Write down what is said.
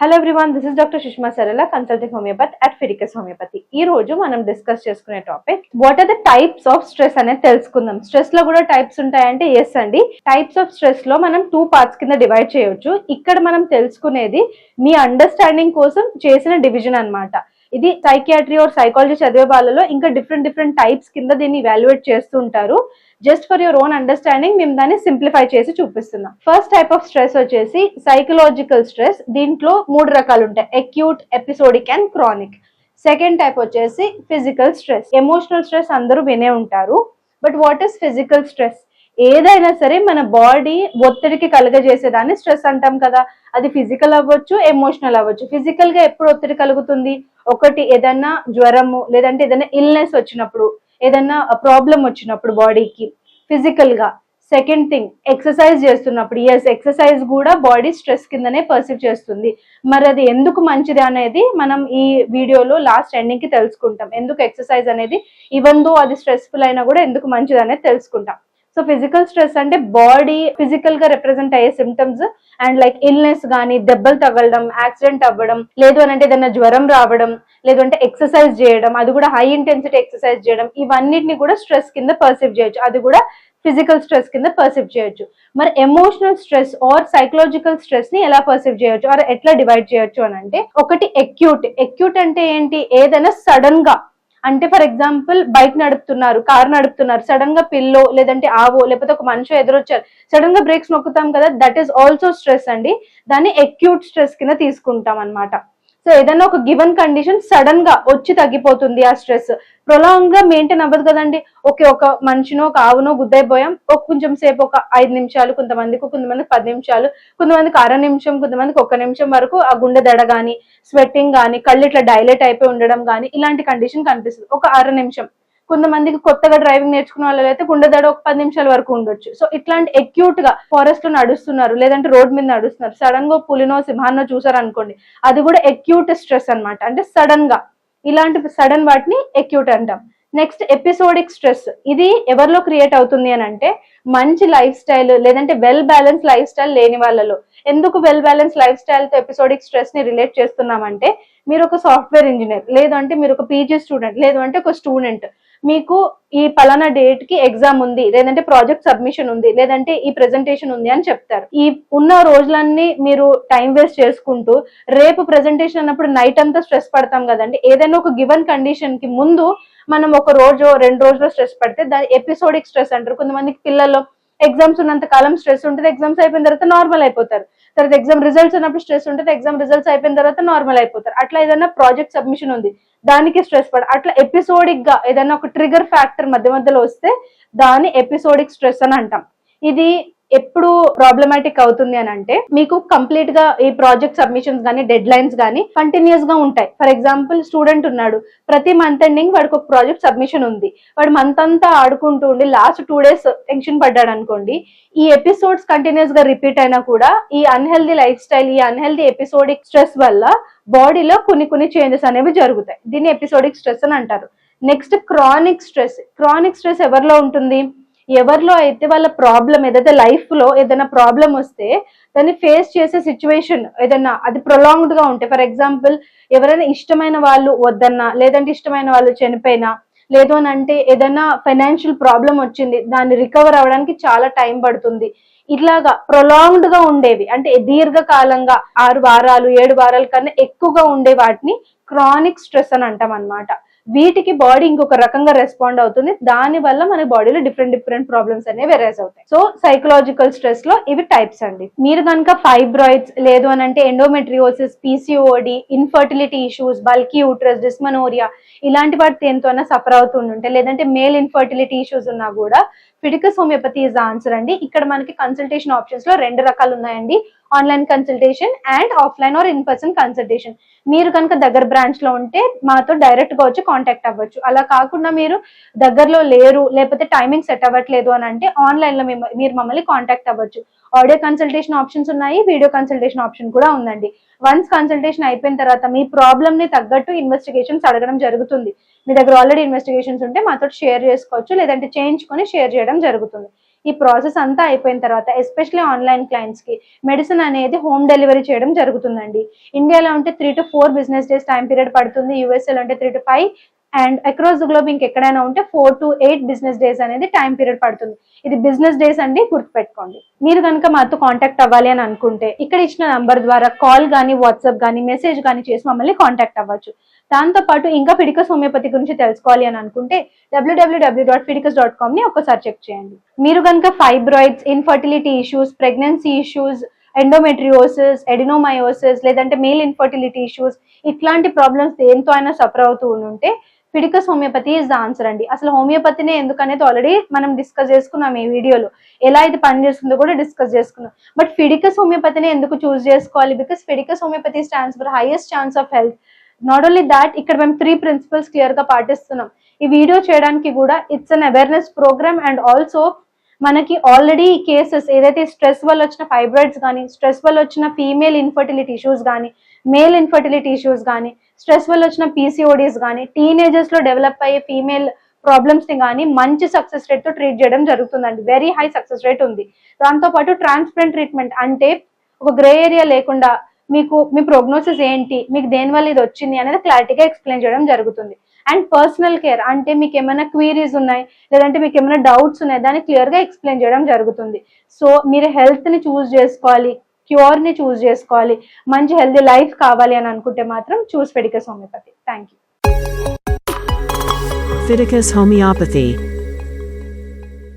Hello everyone this is doctor Sushma Sarala consulting homeopathy at ఫిరికస్ homeopathy ఈ రోజు మనం discuss చేసుకునే topic what are the types of stress అనేది తెలుసుకుందాం. స్ట్రెస్లో కూడా టైప్స్ ఉంటాయంటే ఎస్ అండి. టైప్స్ ఆఫ్ స్ట్రెస్లో మనం టూ పార్ట్స్ కింద డివైడ్ చేయొచ్చు. ఇక్కడ మనం తెలుసుకునేది మీ అండర్స్టాండింగ్ కోసం చేసిన డివిజన్ అన్నమాట. ఇది సైకియాట్రీ ఆర్ సైకాలజీ చదివే వాళ్ళలో ఇంకా డిఫరెంట్ డిఫరెంట్ టైప్స్ కింద దీన్ని వాల్యుయేట్ చేస్తుంటారు just for your own understanding మేము దాన్ని సింప్లిఫై చేసి చూపిస్తున్నాం. ఫస్ట్ టైప్ ఆఫ్ స్ట్రెస్ వచ్చేసి సైకలాజికల్ స్ట్రెస్ దీంట్లో మూడు రకాలు ఉంటాయి. Acute episodic and chronic second type వచ్చేసి ఫిజికల్ స్ట్రెస్ ఎమోషనల్ స్ట్రెస్ అందరూ వినే ఉంటారు. But what is physical stress ఏదైనా సరే మన బాడీ ఒత్తిడికి కలుగజేసేదాన్ని స్ట్రెస్ అంటాం కదా. అది ఫిజికల్ అవ్వచ్చు ఎమోషనల్ అవ్వచ్చు. ఫిజికల్గా ఎప్పుడు ఒత్తిడి కలుగుతుంది? ఒకటి ఏదన్నా జ్వరము లేదంటే ఏదైనా ఇల్నెస్ వచ్చినప్పుడు ఏదన్నా ప్రాబ్లం వచ్చినప్పుడు బాడీకి ఫిజికల్గా. సెకండ్ థింగ్ ఎక్సర్సైజ్ చేస్తున్నప్పుడు. ఎస్ ఎక్సర్సైజ్ కూడా బాడీ స్ట్రెస్ కిందనే పర్సీవ్ చేస్తుంది. మరి అది ఎందుకు మంచిది అనేది మనం ఈ వీడియోలో లాస్ట్ ఎండింగ్కి తెలుసుకుంటాం. ఎందుకు ఎక్సర్సైజ్ అనేది ఈవెన్ దో అది స్ట్రెస్ఫుల్ అయినా కూడా ఎందుకు మంచిది అనేది తెలుసుకుంటాం. సో ఫిజికల్ స్ట్రెస్ అంటే బాడీ ఫిజికల్గా రిప్రజెంట్ అయ్యే సిమ్టమ్స్ అండ్ లైక్ ఇల్నెస్ కానీ దెబ్బలు తగలడం యాక్సిడెంట్ అవ్వడం లేదు అని అంటే ఏదైనా జ్వరం రావడం లేదు అంటే ఎక్సర్సైజ్ చేయడం అది కూడా హై ఇంటెన్సిటీ ఎక్సర్సైజ్ చేయడం ఇవన్నిటిని కూడా స్ట్రెస్ కింద పర్సీవ్ చేయొచ్చు. అది కూడా ఫిజికల్ స్ట్రెస్ కింద పర్సీవ్ చేయొచ్చు. మరి ఎమోషనల్ స్ట్రెస్ ఆర్ సైకలాజికల్ స్ట్రెస్ని ఎలా పర్సీవ్ చేయొచ్చు? ఆర్ ఎట్లా డివైడ్ చేయొచ్చు అని అంటే ఒకటి ఎక్యూట్ ఎక్యూట్ అంటే ఏంటి? ఏదైనా సడన్గా అంటే ఫర్ ఎగ్జాంపుల్ బైక్ నడుపుతున్నారు కార్ నడుపుతున్నారు సడన్గా పిల్లో లేదంటే ఆవో లేకపోతే ఒక మనిషి ఎదురొచ్చారు. సడన్గా బ్రేక్స్ నొక్కుతాం కదా దట్ ఈస్ ఆల్సో స్ట్రెస్ అండి. దాన్ని ఎక్యూట్ స్ట్రెస్ కింద తీసుకుంటాం అన్నమాట. సో ఏదైనా ఒక గివెన్ కండిషన్ సడన్గా వచ్చి తగ్గిపోతుంది ఆ స్ట్రెస్. ప్రొలాంగ్గా మెయింటైన్ అవ్వదు కదండి. ఓకే ఒక మనిషినో ఒక ఆవునో గుద్దైపోయాం. ఒక కొంచెం సేపు ఒక ఐదు నిమిషాలు కొంతమందికి కొంతమందికి పది నిమిషాలు కొంతమందికి అర నిమిషం కొంతమందికి ఒక నిమిషం వరకు ఆ గుండె దడ గాని స్వెట్టింగ్ గాని కళ్ళు ఇట్లా డైలెట్ అయిపోయి ఉండడం గాని ఇలాంటి కండిషన్ కనిపిస్తుంది. ఒక అర నిమిషం. కొంతమందికి కొత్తగా డ్రైవింగ్ నేర్చుకున్న వాళ్ళు అయితే గుండెదడ ఒక పది నిమిషాల వరకు ఉండొచ్చు. సో ఇట్లాంటి ఎక్యూట్గా ఫారెస్ట్లో నడుస్తున్నారు లేదంటే రోడ్ మీద నడుస్తున్నారు సడన్గా పులినో సింహాన్నో చూసారు అనుకోండి అది కూడా ఎక్యూట్ స్ట్రెస్ అన్నమాట. అంటే సడన్గా. ఇలాంటి సడన్ వాటిని ఎక్యూట్ అంటాం. నెక్స్ట్ ఎపిసోడిక్ స్ట్రెస్ ఇది ఎవరిలో క్రియేట్ అవుతుంది అని అంటే మంచి లైఫ్ స్టైల్ లేదంటే వెల్ బ్యాలెన్స్ లైఫ్ స్టైల్ లేని వాళ్ళలో. ఎందుకు వెల్ బ్యాలెన్స్ లైఫ్ స్టైల్తో ఎపిసోడిక్ స్ట్రెస్ని రిలేట్ చేస్తున్నామంటే మీరు ఒక సాఫ్ట్వేర్ ఇంజనీర్ లేదు అంటే మీరు ఒక పీజీ స్టూడెంట్ లేదు అంటే ఒక స్టూడెంట్ మీకు ఈ పలానా డేట్కి ఎగ్జామ్ ఉంది లేదంటే ప్రాజెక్ట్ సబ్మిషన్ ఉంది లేదంటే ఈ ప్రెజెంటేషన్ ఉంది అని చెప్తారు. ఈ ఉన్న రోజులన్నీ మీరు టైం వేస్ట్ చేసుకుంటూ రేపు ప్రెజెంటేషన్ అన్నప్పుడు నైట్ అంతా స్ట్రెస్ పడతాం కదండి. ఏదైనా ఒక గివెన్ కండిషన్కి ముందు మనం ఒక రోజు రెండు రోజులు స్ట్రెస్ పడితే దాని ఎపిసోడిక్ స్ట్రెస్ అంటారు. కొంతమందికి పిల్లల్లో ఎగ్జామ్స్ ఉన్నంత కాలం స్ట్రెస్ ఉంటుంది ఎగ్జామ్స్ అయిపోయిన తర్వాత నార్మల్ అయిపోతారు. తర్వాత ఎగ్జామ్ రిజల్ట్స్ ఉన్నప్పుడు స్ట్రెస్ ఉంటుంది ఎగ్జామ్ రిజల్ట్స్ అయిపోయిన తర్వాత నార్మల్ అయిపోతారు. అట్లా ఏదైనా ప్రాజెక్ట్ సబ్మిషన్ ఉంది దానికి స్ట్రెస్ పడ అట్లా ఎపిసోడిక్గా ఏదైనా ఒక ట్రిగర్ ఫ్యాక్టర్ మధ్య మధ్యలో వస్తే దాన్ని ఎపిసోడిక్ స్ట్రెస్ అని అంటాం. ఇది ఎప్పుడు ప్రాబ్లమాటిక్ అవుతుంది అని అంటే మీకు కంప్లీట్గా ఈ ప్రాజెక్ట్ సబ్మిషన్స్ కానీ డెడ్ లైన్స్ కానీ కంటిన్యూస్గా ఉంటాయి. ఫర్ ఎగ్జాంపుల్ స్టూడెంట్ ఉన్నాడు. ప్రతి మంత్ ఎండింగ్ వాడికి ఒక ప్రాజెక్ట్ సబ్మిషన్ ఉంది. వాడు మంత్ అంతా ఆడుకుంటూ ఉండి లాస్ట్ టూ డేస్ టెన్షన్ పడ్డాడు అనుకోండి ఈ ఎపిసోడ్స్ కంటిన్యూస్గా రిపీట్ అయినా కూడా ఈ అన్హెల్దీ లైఫ్ స్టైల్ ఈ అన్హెల్దీ ఎపిసోడిక్ స్ట్రెస్ వల్ల బాడీలో కొన్ని కొన్ని చేంజెస్ అనేవి జరుగుతాయి. దీన్ని ఎపిసోడిక్ స్ట్రెస్ అని అంటారు. Next chronic stress chronic stress ఎవరిలో ఉంటుంది? ఎవరిలో అయితే వాళ్ళ ప్రాబ్లం ఏదైతే లైఫ్లో ఏదైనా ప్రాబ్లం వస్తే దాన్ని ఫేస్ చేసే సిచ్యువేషన్ ఏదైనా అది ప్రొలాంగ్డ్గా ఉంటే ఫర్ ఎగ్జాంపుల్ ఎవరైనా ఇష్టమైన వాళ్ళు వద్దన్నా లేదంటే ఇష్టమైన వాళ్ళు చనిపోయినా లేదు అని అంటే ఏదైనా ఫైనాన్షియల్ ప్రాబ్లం వచ్చింది దాన్ని రికవర్ అవ్వడానికి చాలా టైం పడుతుంది. ఇట్లాగా ప్రొలాంగ్డ్గా ఉండేవి అంటే దీర్ఘకాలంగా ఆరు వారాలు ఏడు వారాల కన్నా ఎక్కువగా ఉండే వాటిని క్రానిక్ స్ట్రెస్ అని అంటాం అనమాట వీటికి బాడీ ఇంకొక రకంగా రెస్పాండ్ అవుతుంది. దాని వల్ల మన బాడీలో డిఫరెంట్ డిఫరెంట్ ప్రాబ్లమ్స్ అనేవి ఎరేజ్ అవుతాయి. సో సైకలాజికల్ స్ట్రెస్లో ఇవి టైప్స్ అండి. మీరు కనుక ఫైబ్రాయిడ్స్ లేదు అని అంటే endometriosis PCOD infertility issues bulky uterus dysmenorrhea ఇలాంటి వాటి దేనితోనే సఫర్ అవుతుంటే లేదంటే మేల్ ఇన్ఫర్టిలిటీ ఇష్యూస్ ఉన్నా కూడా ఫిడికస్ హోమియోపతి ఇస్ ఆన్సర్ అండి. ఇక్కడ మనకి కన్సల్టేషన్ ఆప్షన్స్లో రెండు రకాలు ఉన్నాయండి online consultation and offline or in person consultation. మీరు కనుక దగ్గర బ్రాంచ్లో ఉంటే మాతో డైరెక్ట్గా వచ్చి కాంటాక్ట్ అవ్వచ్చు. అలా కాకుండా మీరు దగ్గరలో లేరు లేకపోతే టైమింగ్ సెట్ అవ్వట్లేదు అని అంటే ఆన్లైన్లో మేము- మీరు మమ్మల్ని కాంటాక్ట్ అవ్వచ్చు. ఆడియో కన్సల్టేషన్ ఆప్షన్స్ ఉన్నాయి వీడియో కన్సల్టేషన్ ఆప్షన్ కూడా ఉందండి. వన్స్ కన్సల్టేషన్ అయిపోయిన తర్వాత మీ ప్రాబ్లమ్ని తగ్గట్టు ఇన్వెస్టిగేషన్స్ అడగడం జరుగుతుంది. మీ దగ్గర ఆల్రెడీ ఇన్వెస్టిగేషన్స్ ఉంటే మాతో షేర్ చేసుకోవచ్చు లేదంటే చేయించుకొని షేర్ చేయడం జరుగుతుంది. ఈ ప్రాసెస్ అంతా అయిపోయిన తర్వాత ఎస్పెషల్లీ ఆన్లైన్ క్లయింట్స్కి మెడిసిన్ అనేది హోమ్ డెలివరీ చేయడం జరుగుతుందండి. ఇండియాలో ఉంటే three to four business days time period పడుతుంది. యూఎస్ఏలో ఉంటే three to five and across the globe ఇంకెక్కడైనా ఉంటే four to eight business days అనేది టైం పీరియడ్ పడుతుంది. ఇది బిజినెస్ డేస్ అండి గుర్తుపెట్టుకోండి. మీరు కనుక మాతో కాంటాక్ట్ అవ్వాలి అని అనుకుంటే ఇక్కడ ఇచ్చిన నంబర్ ద్వారా కాల్ కానీ వాట్సాప్ కానీ మెసేజ్ కానీ చేసి మమ్మల్ని కాంటాక్ట్ అవ్వచ్చు. దాంతో పాటు ఇంకా ఫిడికస్ హోమియోపతి గురించి తెలుసుకోవాలి అని అనుకుంటే డబ్ల్యూడబ్ల్యూడబ్ల్యూ డాట్ ఫిడికస్ డాట్ కామ్ని ఒకసారి చెక్ చేయండి. మీరు కనుక fibroids infertility issues pregnancy issues endometriosis adenomyosis లేదంటే మేల్ ఇన్ఫర్టిలిటీ ఇష్యూస్ ఇట్లాంటి ప్రాబ్లమ్స్ దేంతో అయినా సఫర్ అవుతూ ఉంటే Fiticus homeopathy is the answer అండి. అసలు హోమియోపతినే ఎందుకనేది ఆల్రెడీ మనం డిస్కస్ చేసుకున్నాం ఈ వీడియోలో. ఎలా ఇది పనిచేస్తుందో కూడా డిస్కస్ చేసుకున్నాం. బట్ ఫిడికస్ హోమియోపతిని ఎందుకు చూస్ చేసుకోవాలి? Because Fiticus homeopathy stands for highest chance of health not only that ఇక్కడ మేము త్రీ ప్రిన్సిపల్స్ క్లియర్గా పాటిస్తున్నాం. ఈ వీడియో చేయడానికి కూడా it's an awareness programme and also మనకి ఆల్రెడీ కేసెస్ ఏదైతే స్ట్రెస్ వల్ల వచ్చిన ఫైబ్రాయిడ్స్ కానీ స్ట్రెస్ వల్ల వచ్చిన ఫీమేల్ ఇన్ఫర్టిలిటీ ఇష్యూస్ కానీ మేల్ ఇన్ఫర్టిలిటీ ఇష్యూస్ కానీ స్ట్రెస్ వల్ల వచ్చిన పీసీఓడీస్ కానీ టీనేజర్స్లో డెవలప్ అయ్యే ఫీమేల్ ప్రాబ్లమ్స్ని కానీ మంచి సక్సెస్ రేట్తో ట్రీట్ చేయడం జరుగుతుందండి. వెరీ హై సక్సెస్ రేట్ ఉంది. దాంతో పాటు ట్రాన్స్పరెంట్ ట్రీట్మెంట్ అంటే ఒక గ్రే ఏరియా లేకుండా మీకు మీ ప్రోగ్నోసిస్ ఏంటి మీకు దేని వల్ల ఇది వచ్చింది అనేది క్లారిటీగా ఎక్స్ప్లెయిన్ చేయడం జరుగుతుంది. అండ్ పర్సనల్ కేర్ అంటే మీకు ఏమైనా క్వీరీస్ ఉన్నాయి లేదంటే మీకు ఏమైనా డౌట్స్ ఉన్నాయి దాన్ని క్లియర్గా ఎక్స్ప్లెయిన్ చేయడం జరుగుతుంది. సో మీరు హెల్త్ని చూస్ చేసుకోవాలి క్యూర్ని చూస్ చేసుకోవాలి మంచి హెల్దీ లైఫ్ కావాలి అని అనుకుంటే మాత్రం choose Fiticus homeopathy thank you Fiticus Homeopathy.